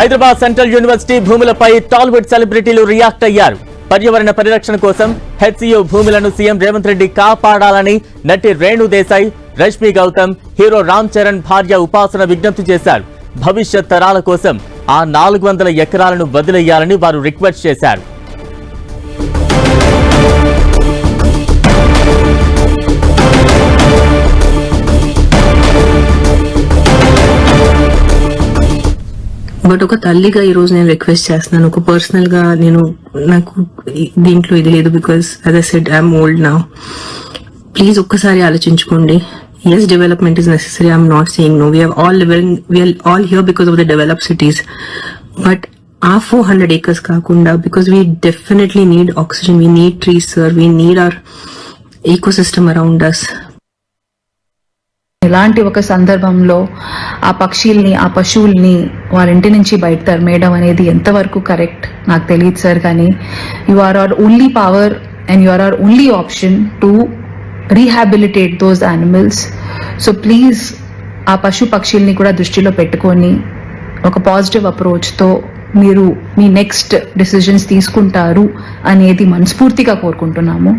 Hyderabad central university భూములపై టాలీవుడ్ సెలబ్రిటీలు react అయ్యారు. పర్యావరణ పరిరక్షణ కోసం హెచ్సియు భూములను సీఎం రేవంత్ రెడ్డి కాపాడాలని నటి రేణు దేశాయ్ రష్మి గౌతమ్ హీరో రామ్ చరణ్ భార్య ఉపాసన విజ్ఞప్తి చేశారు. భవిష్యత్ తరాల కోసం ఆ నాలుగు వందల ఎకరాలను వదిలేయాలని వారు రిక్వెస్ట్ చేశారు. బట్ ఒక తల్లిగా ఈ రోజు నేను రిక్వెస్ట్ చేస్తున్నాను. ఒక పర్సనల్గా నేను నాకు దీంట్లో ఇది లేదు because us I said I'm old నా ప్లీజ్ ఒక్కసారి ఆలోచించుకోండి. As development is necessary I'm not saying no we're all living we're all here because of the develop cities but uh four hundred acres కాకుండా because we definitely need oxygen we need trees sir we need our ecosystem around us ఇలాంటి ఒక సందర్భంలో ఆ పక్షుల్ని ఆ పశువుల్ని వారింటి నుంచి బయట తరిమేయడం అనేది ఎంతవరకు కరెక్ట్? నాకు తెలియదు సార్ కానీ you are are only power and you are are only option to rehabilitate those animals so please ఆ పశు పక్షుల్ని కూడా దృష్టిలో పెట్టుకొని ఒక పాజిటివ్ అప్రోచ్తో మీరు మీ నెక్స్ట్ డిసిజన్స్ తీసుకుంటారు అనేది మనస్ఫూర్తిగా కోరుకుంటున్నాము.